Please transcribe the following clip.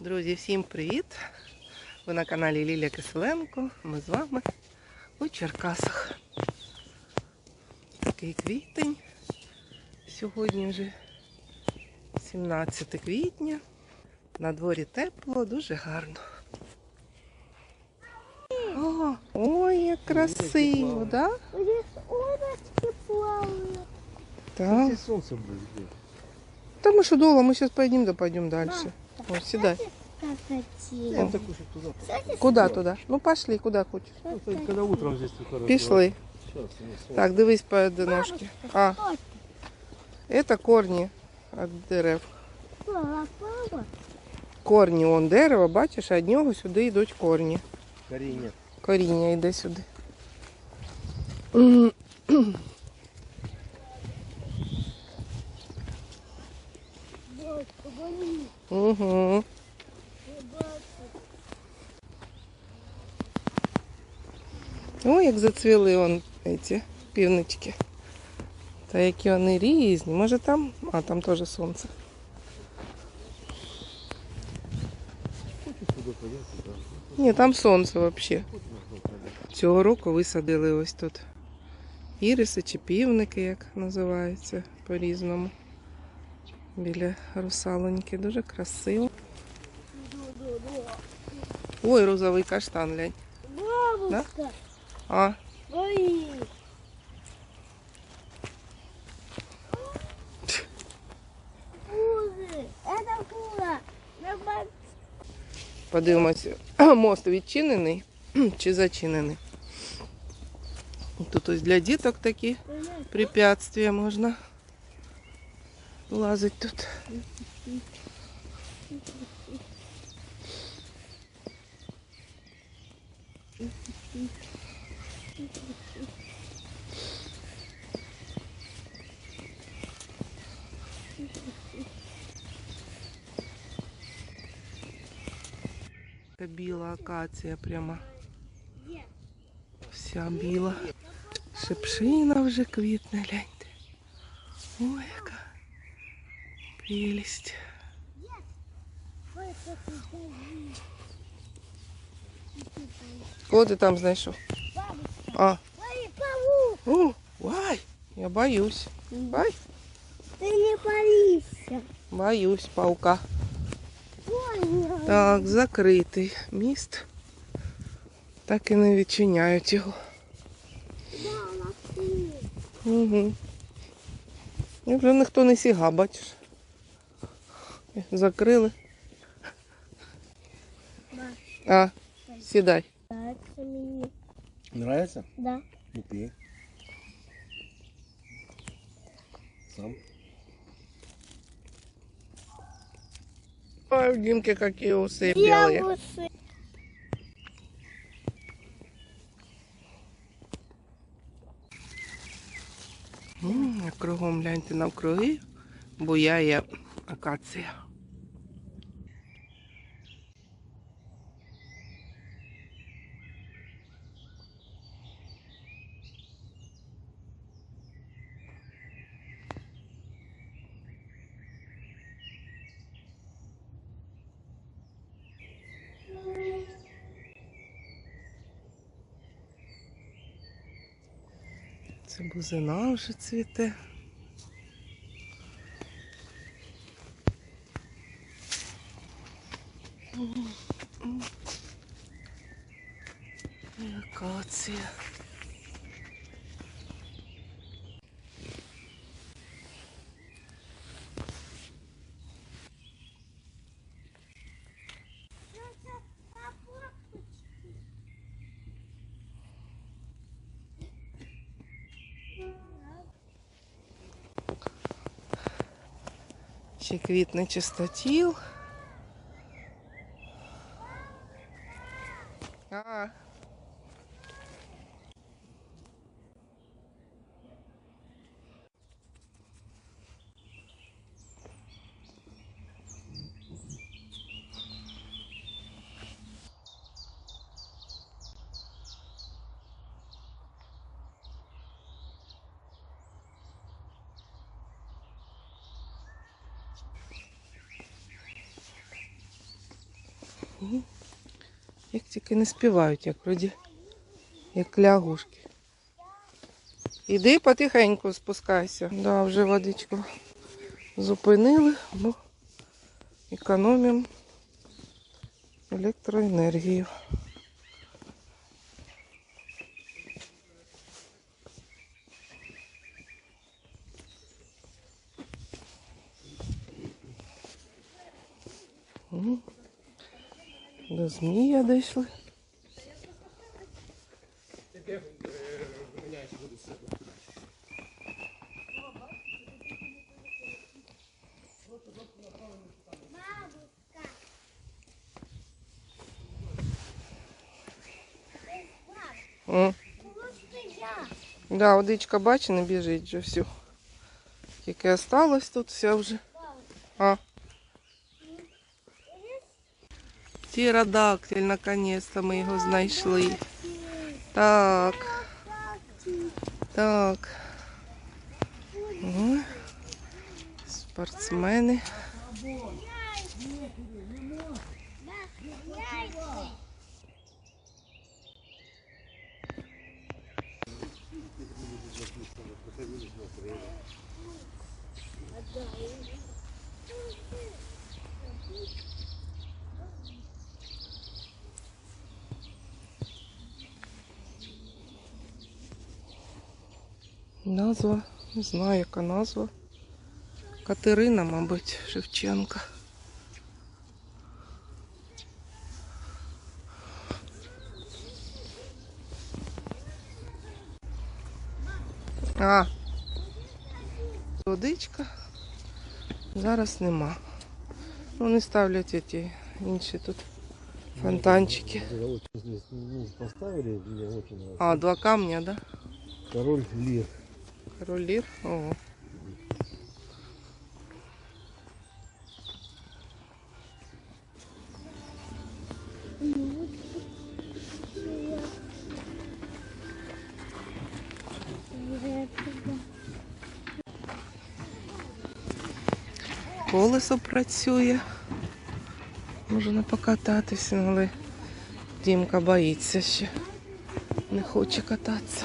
Друзі, всім привіт! Ви на каналі Лілія Киселенко. Ми з вами у Черкасах. Такий квітень. Сьогодні вже 17 квітня. На дворі тепло, дуже гарно. О, ой, як красиво, да? Так. Будет. здесь. Та ми що дома, ми зараз поїдемо, да пойдемо далі. Ось, сідай. Кушать туда. Куди туди? Ну пошли, куди хочеш. Ну, когда утром здесь хорошо. Пішли. Так, дивись поодиночки. А, це корні від дерев. Корні он дерева, бачиш, а від нього сюди йдуть корні. Коренья. Коріння йде сюди. М, Бабушка, гони. Угу. Ой, як зацвіли он ці півнички. Та які вони різні. Може там? А, там теж сонце. Ні, там сонце взагалі. Цього року висадили ось тут іриси чи півники, як називаються по-різному. Біля русалоньки. Дуже красиво. Ой, розовий каштан, глянь. Бабушка, А. Это кура. На подивимося, мост відчинений чи зачинений. Тут ось для діток такі препятствия можна лазити тут. Це біла акація прямо. Вся біла. Шипшина вже квітне, гляньте. Ой, Красиво. Кого ти там знайшов? А, о, вай, я боюсь. Вай, Ты не боишься. боюсь паука. Так, закритий міст. Так і не відчиняють його. Ты. Угу. І вже ніхто не сіга, бачиш. Закрили. А, сідай. Нравится мне. Нравится? Да. Ну пей. Сам. Ой, у Димки какие усы белые. Яблосы. М, а Кругом гляньте навкруги, буяє акація. Це бузина вже цвіте. І Акація. Ще квітне чистотіл. М. Як тільки не співають, як вроді, як лягушки. Іди потихеньку спускайся. Да, вже водичку зупинили, бо економимо електроенергію. М. До змія дійшли. М. Да, водичка бачи, не біжить вже все. Тільки осталось тут все вже. А. Птеродактиль, наконец-то ми його знайшли. Так, так. О, спортсмени. Назва, не знаю, яка назва. Катерина, мабуть, Шевченка. А, водичка. Зараз нема. Ну, не ставлять ті інші тут фонтанчики. Я вот здесь ну, поставили, мне очень нравится. А, два камня, да? Король Лир. Ролір. Ого. Колесо працює. Можна покататися, але Дімка боїться ще. Не хоче кататися.